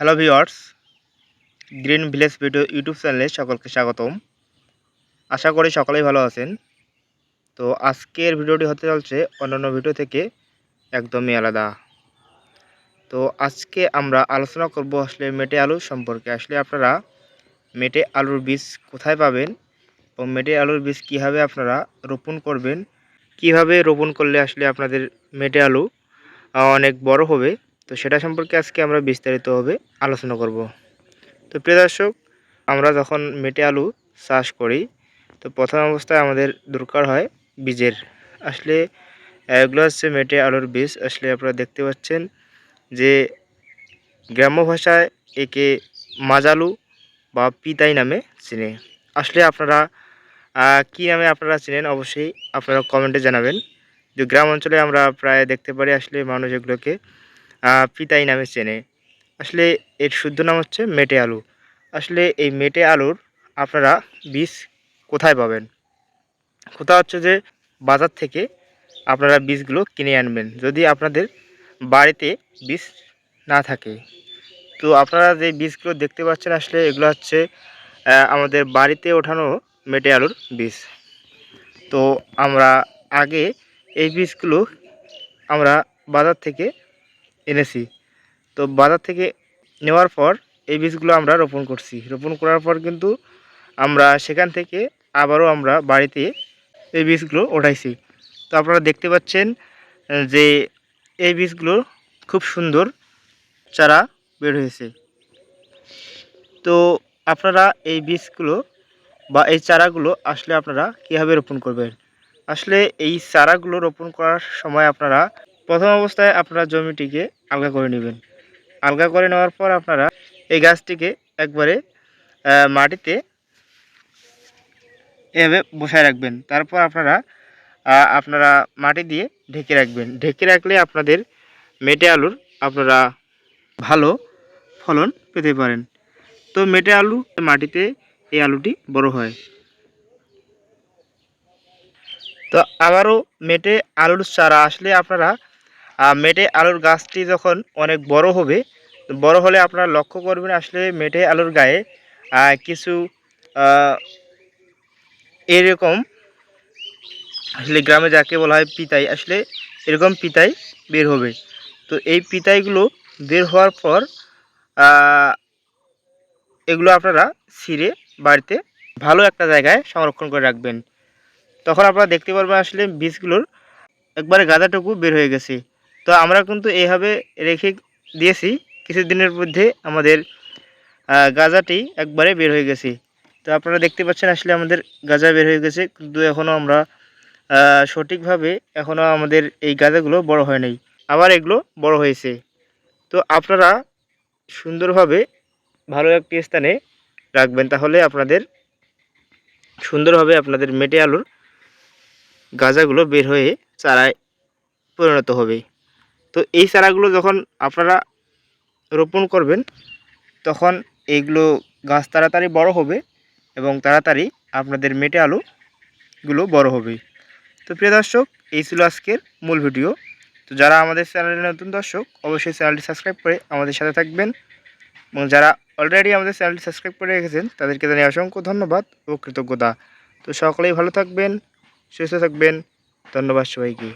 Hello viewers green village video YouTube চ্যানেলে সকলকে স্বাগতম। আশা করি সকলেই ভালো আছেন। তো আজকের ভিডিওটি হতে চলছে অন্যান্য ভিডিও থেকে একদমই আলাদা। তো আজকে আমরা আলোচনা করব আসলে মেটে আলু সম্পর্কে। আসলে আপনারা মেটে আলুর বীজ কোথায় পাবেন এবং মেটে আলুর বীজ কীভাবে আপনারা রোপণ করবেন, কীভাবে রোপণ করলে আসলে আপনাদের মেটে আলু অনেক বড় হবে। তো সেটা সম্পর্কে আজকে আমরা বিস্তারিতভাবে আলোচনা করব। তো প্রিয় দর্শক, আমরা যখন মেটে আলু চাষ করি, তো প্রথম অবস্থায় আমাদের দরকার হয় বীজের। আসলে, এগুলো হচ্ছে মেটে আলুর বীজ। আসলে আপনারা দেখতে পাচ্ছেন যে গ্রাম্য ভাষায় একে মাজালু বা পিতাই নামে চেনে। আসলে আপনারা কী নামে আপনারা চেনেন অবশ্যই আপনারা কমেন্টে জানাবেন। যে গ্রাম অঞ্চলে আমরা প্রায় দেখতে পারি আসলে মানুষ এগুলোকে পিতাই নামে চেনে। আসলে এর শুদ্ধ নাম হচ্ছে মেটে আলু। আসলে এই মেটে আলুর আপনারা বীজ কোথায় পাবেন? কোথাও হচ্ছে যে বাজার থেকে আপনারা বীজগুলো কিনে আনবেন, যদি আপনাদের বাড়িতে বীজ না থাকে। তো আপনারা যে বীজগুলো দেখতে পাচ্ছেন, আসলে এগুলো হচ্ছে আমাদের বাড়িতে ওঠানো মেটে আলুর বীজ। তো আমরা আগে এই বীজগুলো আমরা বাজার থেকে এনেছি। তো বাজার থেকে নেওয়ার পর এই বীজগুলো আমরা রোপণ করছি। রোপণ করার পর কিন্তু আমরা সেখান থেকে আবারও আমরা বাড়িতে এই বীজগুলো ওঠাইছি। তো আপনারা দেখতে পাচ্ছেন যে এই বীজগুলো খুব সুন্দর চারা বের হয়েছে। তো আপনারা এই বীজগুলো বা এই চারাগুলো আসলে আপনারা কীভাবে রোপণ করবেন? আসলে এই চারাগুলো রোপণ করার সময় আপনারা প্রথম অবস্থায় আপনারা জমিটিকে আলগা করে নেবেন। আলগা করে নেওয়ার পর আপনারা এই গাছটিকে একবারে মাটিতে এভাবে বসায় রাখবেন। তারপর আপনারা আপনারা মাটি দিয়ে ঢেকে রাখবেন। ঢেকে রাখলে আপনাদের মেটে আলুর আপনারা ভালো ফলন পেতে পারেন। তো মেটে আলু মাটিতে এই আলুটি বড় হয়। তো আবারও মেটে আলুর চারা আসলে আপনারা মেটে আলুর গাছটি যখন অনেক বড় হবে, বড় হলে আপনারা লক্ষ্য করবেন আসলে মেটে আলুর গায়ে কিছু এরকম আসলে গ্রামে যাকে বলা হয় পিতাই, আসলে এরকম পিতাই বের হবে। তো এই পিতাইগুলো বের হওয়ার পর এগুলো আপনারা ছিঁড়ে বাড়িতে ভালো একটা জায়গায় সংরক্ষণ করে রাখবেন। তখন আপনারা দেখতে পারবেন আসলে বীজগুলোর একবারে গাদাটুকু বের হয়ে গেছে। তো আমরা কিন্তু এইভাবে রেখে দিয়েছি। কিছুদিনের মধ্যে আমাদের গাজাটি একবারে বের হয়ে গেছে। তো আপনারা দেখতে পাচ্ছেন আসলে আমাদের গাজা বের হয়ে গেছে, কিন্তু এখনও আমরা সঠিকভাবে এখনও আমাদের এই গাজাগুলো বড় হয় নাই। আবার এগুলো বড় হয়েছে। তো আপনারা সুন্দরভাবে ভালো একটি স্থানে রাখবেন, তাহলে আপনাদের সুন্দরভাবে আপনাদের মেটে আলুর গাজাগুলো বের হয়ে চারায় পরিণত হবে। তো এই চারাগুলো যখন আপনারা রোপণ করবেন, তখন এইগুলো গাছ তাড়াতাড়ি বড় হবে এবং তাড়াতাড়ি আপনাদের মেটে আলুগুলো বড় হবে। তো প্রিয় দর্শক, এই ছিল আজকের মূল ভিডিও। তো যারা আমাদের চ্যানেলের নতুন দর্শক, অবশ্যই চ্যানেলটি সাবস্ক্রাইব করে আমাদের সাথে থাকবেন। এবং যারা অলরেডি আমাদের চ্যানেলটি সাবস্ক্রাইব করে রেখেছেন, তাদেরকে জানিয়ে অসংখ্য ধন্যবাদ ও কৃতজ্ঞতা। তো সকলেই ভালো থাকবেন, সুস্থ থাকবেন। ধন্যবাদ সবাইকে।